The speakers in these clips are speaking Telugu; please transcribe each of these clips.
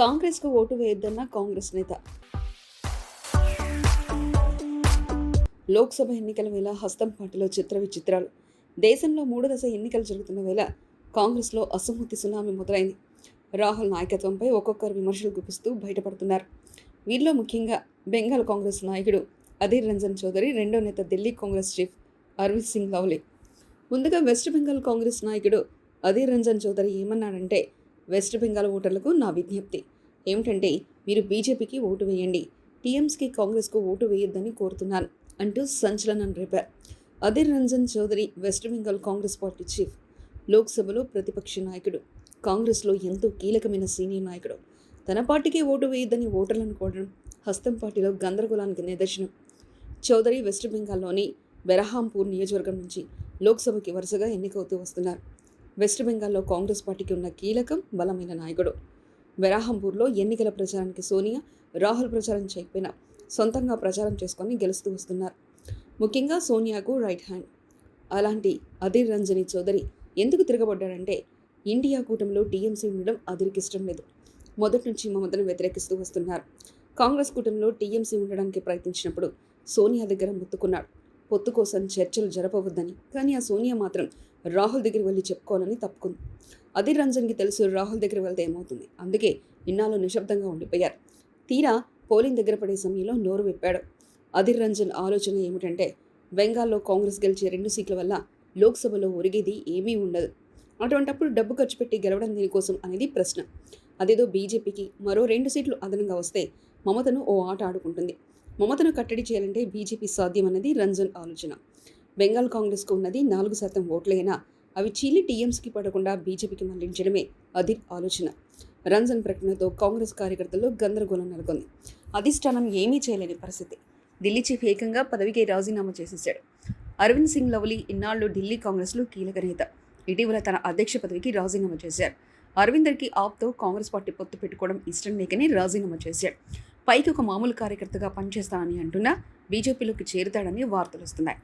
కాంగ్రెస్కు ఓటు వేయొద్దన్న కాంగ్రెస్ నేత. లోక్సభ ఎన్నికల వేళ హస్తం పార్టీలో చిత్ర విచిత్రాలు. దేశంలో మూడు దశ ఎన్నికలు జరుగుతున్న వేళ కాంగ్రెస్లో అసమ్మతి సునామీ మొదలైంది. రాహుల్ నాయకత్వంపై ఒక్కొక్కరు విమర్శలు గుప్పిస్తూ బయటపడుతున్నారు. వీరిలో ముఖ్యంగా బెంగాల్ కాంగ్రెస్ నాయకుడు అధీర్ రంజన్ చౌదరి రెండో నేత ఢిల్లీ కాంగ్రెస్ చీఫ్ అరవింద్ సింగ్ లవ్లీ. ముందుగా వెస్ట్ బెంగాల్ కాంగ్రెస్ నాయకుడు అధీర్ రంజన్ చౌదరి ఏమన్నాడంటే వెస్ట్ బెంగాల్ ఓటర్లకు నా విజ్ఞప్తి. ఏమిటంటే మీరు బీజేపీకి ఓటు వేయండి. టీఎంసీకి కాంగ్రెస్కు ఓటు వేయొద్దని కోరుతున్నాను అంటూ సంచలనం రేపారు. Adhir Ranjan Chowdhury west Bengal Congress party chief లోక్సభలో ప్రతిపక్ష నాయకుడు కాంగ్రెస్లో ఎంతో కీలకమైన సీనియర్ నాయకుడు. తన పార్టీకి ఓటు వేయొద్దని ఓటర్లను కోరడం హస్తం పార్టీలో గందరగోళానికి నిదర్శనం. చౌదరి వెస్ట్ బెంగాల్లోని బెరహాంపూర్ నియోజకవర్గం నుంచి లోక్సభకి వరుసగా ఎన్నికవుతూ వస్తున్నారు. వెస్ట్ బెంగాల్లో కాంగ్రెస్ పార్టీకి ఉన్న కీలకం బలమైన నాయకుడు. వెరాహంపూర్లో ఎన్నికల ప్రచారానికి సోనియా రాహుల్ ప్రచారం చేయకపోయినా సొంతంగా ప్రచారం చేసుకొని గెలుస్తూ వస్తున్నారు. ముఖ్యంగా సోనియాకు రైట్ హ్యాండ్. అలాంటి అధీర్ రంజని చౌదరి ఎందుకు తిరగబడ్డాడంటే ఇండియా కూటమిలో టీఎంసీ ఉండడం అదిరికి ఇష్టం లేదు. మొదటి నుంచి మమతను వ్యతిరేకిస్తూ వస్తున్నారు. కాంగ్రెస్ కూటమిలో టీఎంసీ ఉండడానికి ప్రయత్నించినప్పుడు సోనియా దగ్గర ముత్తుకున్నాడు. పొత్తు కోసం చర్చలు జరపవద్దని. కానీ ఆ సోనియా మాత్రం రాహుల్ దగ్గర వెళ్ళి చెప్పుకోవాలని తప్పుకుంది. అధీర్ రంజన్కి తెలుసు రాహుల్ దగ్గర వెళ్తే ఏమవుతుంది. అందుకే ఇన్నాళ్ళు నిశ్శబ్దంగా ఉండిపోయారు. తీరా పోలింగ్ దగ్గర పడే సమయంలో నోరు విప్పాడు. అధీర్ రంజన్ ఆలోచన ఏమిటంటే బెంగాల్లో కాంగ్రెస్ గెలిచే రెండు సీట్ల వల్ల లోక్సభలో ఒరిగేది ఏమీ ఉండదు. అటువంటప్పుడు డబ్బు ఖర్చు పెట్టి గెలవడం దీనికోసం అనేది ప్రశ్న. అదేదో బీజేపీకి మరో రెండు సీట్లు అదనంగా వస్తే మమతను ఓ ఆట ఆడుకుంటుంది. మమతను కట్టడి చేయాలంటే బీజేపీ సాధ్యమన్నది రంజన్ ఆలోచన. బెంగాల్ కాంగ్రెస్కు ఉన్నది నాలుగు శాతం ఓట్లైనా? అవి చీలి టీఎంసీకి పడకుండా బీజేపీకి మళ్ళించడమే అధిర్ ఆలోచన. రంజన్ ప్రకటనతో కాంగ్రెస్ కార్యకర్తల్లో గందరగోళం నెలకొంది. అధిష్టానం ఏమీ చేయలేని పరిస్థితి. ఢిల్లీ చీఫ్ ఏకంగా పదవికి రాజీనామా చేసేశాడు. అరవింద్ సింగ్ లవ్లీ ఇన్నాళ్ళు ఢిల్లీ కాంగ్రెస్లో కీలక నేత. ఇటీవల తన అధ్యక్ష పదవికి రాజీనామా చేశారు. అరవిందర్కి ఆప్తో కాంగ్రెస్ పార్టీ పొత్తు పెట్టుకోవడం ఇష్టం లేకనే రాజీనామా చేశాడు పైకి ఒక మామూలు కార్యకర్తగా పనిచేస్తానని అంటున్నా బీజేపీలోకి చేరుతాడని వార్తలు వస్తున్నాయి.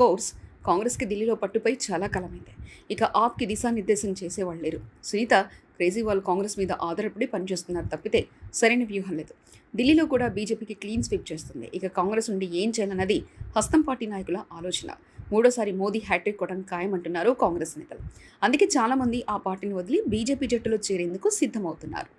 కోర్స్ కాంగ్రెస్కి ఢిల్లీలో పట్టుపై చాలా కాలమైంది. ఇక ఆప్కి దిశానిర్దేశం చేసేవాళ్ళు లేరు. సునీత క్రేజీ వాళ్ళు కాంగ్రెస్ మీద ఆధారపడి పనిచేస్తున్నారు తప్పితే సరైన వ్యూహం లేదు. ఢిల్లీలో కూడా బీజేపీకి క్లీన్ స్వీప్ చేస్తుంది. ఇక కాంగ్రెస్ నుండి ఏం చేయాలన్నది హస్తం పార్టీ నాయకుల ఆలోచన. మూడోసారి మోదీ హ్యాట్రిక్ కొట్టడం ఖాయమంటున్నారు కాంగ్రెస్ నేతలు. అందుకే చాలామంది ఆ పార్టీని వదిలి బీజేపీ జట్టులో చేరేందుకు సిద్ధమవుతున్నారు.